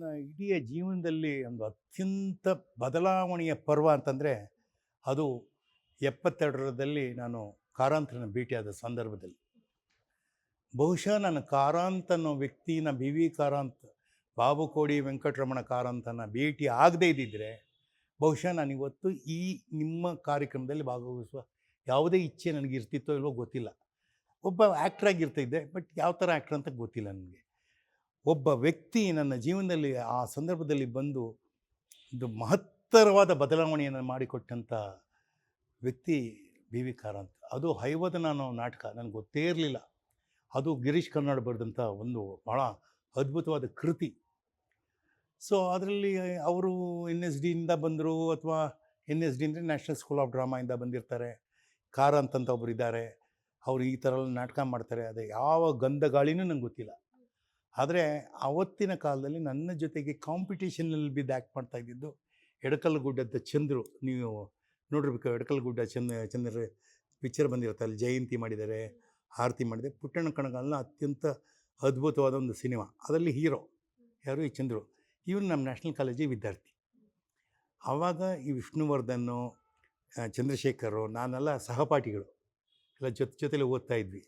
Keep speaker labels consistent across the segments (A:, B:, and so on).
A: ನನ್ನ ಇಡೀ ಜೀವನದಲ್ಲಿ ಒಂದು ಅತ್ಯಂತ ಬದಲಾವಣೆಯ ಪರ್ವ ಅಂತಂದರೆ ಅದು ಎಪ್ಪತ್ತೆರಡರದಲ್ಲಿ ನಾನು ಕಾರಾಂತರನ ಭೇಟಿಯಾದ ಸಂದರ್ಭದಲ್ಲಿ. ಬಹುಶಃ ನಾನು ಕಾರಾಂತ ಅನ್ನೋ ವ್ಯಕ್ತಿನ ಬಿ ವಿ ಕಾರಾಂತ್ ಬಾಬುಕೋಡಿ ವೆಂಕಟರಮಣ ಕಾರಂತನ ಭೇಟಿ ಆಗದೇ ಇದ್ದಿದ್ದರೆ ಬಹುಶಃ ನಾನು ಇವತ್ತು ಈ ನಿಮ್ಮ ಕಾರ್ಯಕ್ರಮದಲ್ಲಿ ಭಾಗವಹಿಸುವ ಯಾವುದೇ ಇಚ್ಛೆ ನನಗೆ ಇರ್ತಿತ್ತೋ ಇಲ್ವೋ ಗೊತ್ತಿಲ್ಲ. ಒಬ್ಬ ಆ್ಯಕ್ಟ್ರಾಗಿ ಇರ್ತಿದ್ದೆ ಬಟ್ ಯಾವ ಥರ ಆ್ಯಕ್ಟ್ರ್ ಅಂತ ಗೊತ್ತಿಲ್ಲ ನನಗೆ. ಒಬ್ಬ ವ್ಯಕ್ತಿ ನನ್ನ ಜೀವನದಲ್ಲಿ ಆ ಸಂದರ್ಭದಲ್ಲಿ ಬಂದು ಒಂದು ಮಹತ್ತರವಾದ ಬದಲಾವಣೆಯನ್ನು ಮಾಡಿಕೊಟ್ಟಂಥ ವ್ಯಕ್ತಿ ಬಿ ವಿ ಕಾರಂತ್. ಅದು ಹೈವದ ನಾನು ನಾಟಕ, ನನಗೆ ಗೊತ್ತೇ ಇರಲಿಲ್ಲ. ಅದು ಗಿರೀಶ್ ಕರ್ನಾಡ್ ಬರೆದಂಥ ಒಂದು ಭಾಳ ಅದ್ಭುತವಾದ ಕೃತಿ. ಸೊ, ಅದರಲ್ಲಿ ಅವರು ಎನ್ ಎಸ್ ಡಿಯಿಂದ ಬಂದರು ಅಥವಾ ಎನ್ ಎಸ್ ಡಿ ಅಂದರೆ ನ್ಯಾಷನಲ್ ಸ್ಕೂಲ್ ಆಫ್ ಡ್ರಾಮಾಯಿಂದ ಬಂದಿರ್ತಾರೆ. ಕಾರಂತ್ ಅಂತ ಒಬ್ಬರು ಇದ್ದಾರೆ. ಅವರು ಈ ಥರ ನಾಟಕ ಮಾಡ್ತಾರೆ. ಅದು ಯಾವ ಗಂಧ ಗಾಳಿನೂ ನಂಗೆ ಗೊತ್ತಿಲ್ಲ. ಆದರೆ ಅವತ್ತಿನ ಕಾಲದಲ್ಲಿ ನನ್ನ ಜೊತೆಗೆ ಕಾಂಪಿಟೇಷನಲ್ಲಿ ಬಿದ್ದು ಆ್ಯಕ್ಟ್ ಮಾಡ್ತಾ ಇದ್ದಿದ್ದು ಎಡಕಲ್ ಗುಡ್ಡದ ಚಂದ್ರು. ನೀವು ನೋಡಿರ್ಬೇಕು ಎಡಕಲ್ ಗುಡ್ಡ ಚಂದ್ರ ಚಂದ್ರ ಪಿಕ್ಚರ್ ಬಂದಿರುತ್ತೆ ಅಲ್ಲಿ ಜಯಂತಿ ಮಾಡಿದ್ದಾರೆ, ಆರತಿ ಮಾಡಿದೆ ಪುಟ್ಟಣ್ಣ ಕಣಗಾಲನ ಅತ್ಯಂತ ಅದ್ಭುತವಾದ ಒಂದು ಸಿನಿಮಾ. ಅದರಲ್ಲಿ ಹೀರೋ ಯಾರು? ಈ ಚಂದ್ರು. ಇವನು ನಮ್ಮ ನ್ಯಾಷನಲ್ ಕಾಲೇಜಿ ವಿದ್ಯಾರ್ಥಿ. ಆವಾಗ ಈ ವಿಷ್ಣುವರ್ಧನ್ನು ಚಂದ್ರಶೇಖರು ನಾನೆಲ್ಲ ಸಹಪಾಠಿಗಳು. ಎಲ್ಲ ಜೊತೆ ಜೊತೆಲಿ ಓದ್ತಾ ಇದ್ವಿ.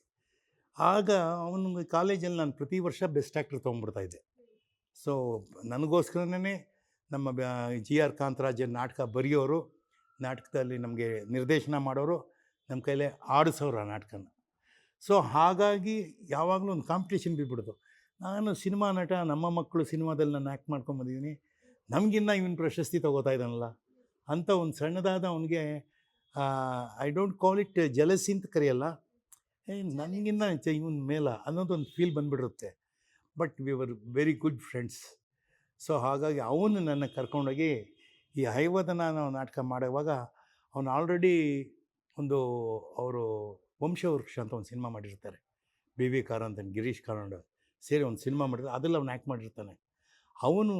A: ಆಗ ಅವನು ಕಾಲೇಜಲ್ಲಿ ನಾನು ಪ್ರತಿ ವರ್ಷ ಬೆಸ್ಟ್ ಆ್ಯಕ್ಟ್ರ್ ತೊಗೊಂಡ್ಬಿಡ್ತಾ ಇದ್ದೆ. ಸೊ ನನಗೋಸ್ಕರನೇ ನಮ್ಮ ಜಿ ಆರ್ ಕಾಂತರಾಜನ್ ನಾಟಕ ಬರೆಯೋರು, ನಾಟಕದಲ್ಲಿ ನಮಗೆ ನಿರ್ದೇಶನ ಮಾಡೋರು, ನಮ್ಮ ಕೈಲೇ ಆಡಿಸೋರು ಆ ನಾಟಕನ. ಸೊ ಹಾಗಾಗಿ ಯಾವಾಗಲೂ ಒಂದು ಕಾಂಪಿಟೇಷನ್ ಬಿದ್ಬಿಡೋದು ನಾನು ಸಿನಿಮಾ ನಟ, ನಮ್ಮ ಮಕ್ಕಳು ಸಿನಿಮಾದಲ್ಲಿ ನಾನು ಆ್ಯಕ್ಟ್ ಮಾಡ್ಕೊಂಬಂದಿದ್ದೀನಿ ನಮಗಿನ್ನ ಇವನು ಪ್ರಶಸ್ತಿ ತಗೋತಾ ಇದ್ದಾನಲ್ಲ. ಅಂತ ಒಂದು ಸಣ್ಣದಾದ ಅವನಿಗೆ I don't call it jealousy ಅಂತ ಕರೆಯಲ್ಲ. ಏ ನನಗಿನ್ನ ಇವನ್ ಮೇಲ ಅನ್ನೋದೊಂದು ಫೀಲ್ ಬಂದುಬಿಡುತ್ತೆ. But we were very good friends so ಹಾಗಾಗಿ ಅವನು ನನ್ನ ಕರ್ಕೊಂಡೋಗಿ ಈ ಹೈವದನ ನಾವು ನಾಟಕ ಮಾಡುವಾಗ ಅವನು ಆಲ್ರೆಡಿ ಒಂದು ಅವರು ವಂಶವೃಕ್ಷ ಅಂತ ಒಂದು ಸಿನಿಮಾ ಮಾಡಿರ್ತಾರೆ. ಬಿ ವಿ ಕಾರಂತನ್ ಗಿರೀಶ್ ಕಾರಂಡ್ ಸೇರಿ ಒಂದು ಸಿನಿಮಾ ಮಾಡಿರ್ತಾರೆ. ಅದರಲ್ಲಿ ಅವ್ನು ಆ್ಯಕ್ಟ್ ಮಾಡಿರ್ತಾನೆ. ಅವನು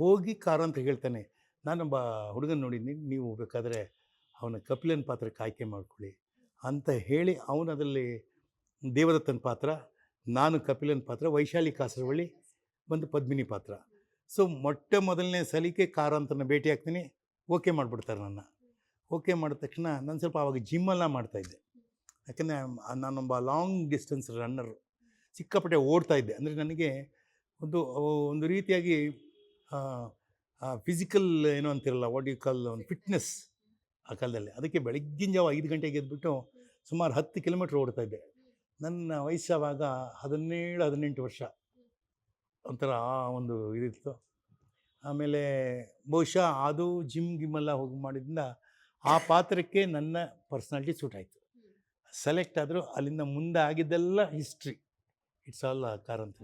A: ಹೋಗಿ ಕಾರಂತ ಹೇಳ್ತಾನೆ ನಾನೊಬ್ಬ ಹುಡುಗನ ನೋಡಿದ್ದೀನಿ ನೀವು ಬೇಕಾದರೆ ಅವನ ಕಪಿಲನ್ ಪಾತ್ರಕ್ಕೆ ಆಯ್ಕೆ ಮಾಡ್ಕೊಳ್ಳಿ. ಅಂತ ಹೇಳಿ ಅವನು ಅದರಲ್ಲಿ ದೇವದತ್ತನ ಪಾತ್ರ, ನಾನು ಕಪಿಲನ ಪಾತ್ರ, ವೈಶಾಲಿ ಕಾಸರವಳ್ಳಿ ಒಂದು ಪದ್ಮಿನಿ ಪಾತ್ರ. ಸೊ ಮೊಟ್ಟ ಮೊದಲನೇ ಸಲಿಕೆ ಕಾರಂತನ ಭೇಟಿ ಆಗ್ತೀನಿ. ಓಕೆ ಮಾಡಿಬಿಡ್ತಾರೆ ನನ್ನ. ಓಕೆ ಮಾಡಿದ ತಕ್ಷಣ ನಾನು ಸ್ವಲ್ಪ ಆವಾಗ ಜಿಮ್ಮೆಲ್ಲ ಮಾಡ್ತಾಯಿದ್ದೆ ಯಾಕಂದರೆ ನಾನೊಬ್ಬ ಲಾಂಗ್ ಡಿಸ್ಟೆನ್ಸ್ ರನ್ನರು ಸಿಕ್ಕಾಪಟ್ಟೆ ಓಡ್ತಾಯಿದ್ದೆ ಅಂದರೆ ನನಗೆ ಒಂದು ಒಂದು ರೀತಿಯಾಗಿ ಫಿಸಿಕಲ್ ಏನೋ ಅಂತಿರಲ್ಲ ವಾಟ್ ಯು ಕಾಲ್ ಒಂದು ಫಿಟ್ನೆಸ್ ಆ ಕಾಲದಲ್ಲಿ. ಅದಕ್ಕೆ ಬೆಳಗ್ಗಿನ ಜಾವ ಐದು ಗಂಟೆಗೆ ಎದ್ದುಬಿಟ್ಟು ಸುಮಾರು ಹತ್ತು ಕಿಲೋಮೀಟ್ರ್ ಓಡ್ತಾ ಇದ್ದೆ. ನನ್ನ ವಯಸ್ಸಾವಾಗ ಹದಿನೇಳು, ಹದಿನೆಂಟು ವರ್ಷ. ಒಂಥರ ಆ ಒಂದು ಇದಿತ್ತು. ಆಮೇಲೆ ಬಹುಶಃ ಅದು ಜಿಮ್ ಗಿಮ್ಮೆಲ್ಲ ಹೋಗಿ ಮಾಡಿದ್ರಿಂದ ಆ ಪಾತ್ರಕ್ಕೆ ನನ್ನ ಪರ್ಸ್ನಾಲಿಟಿ ಸೂಟ್ ಆಯಿತು. ಸೆಲೆಕ್ಟ್ ಆದರೂ ಅಲ್ಲಿಂದ ಮುಂದೆ ಆಗಿದ್ದೆಲ್ಲ ಹಿಸ್ಟ್ರಿ. It's all Karanth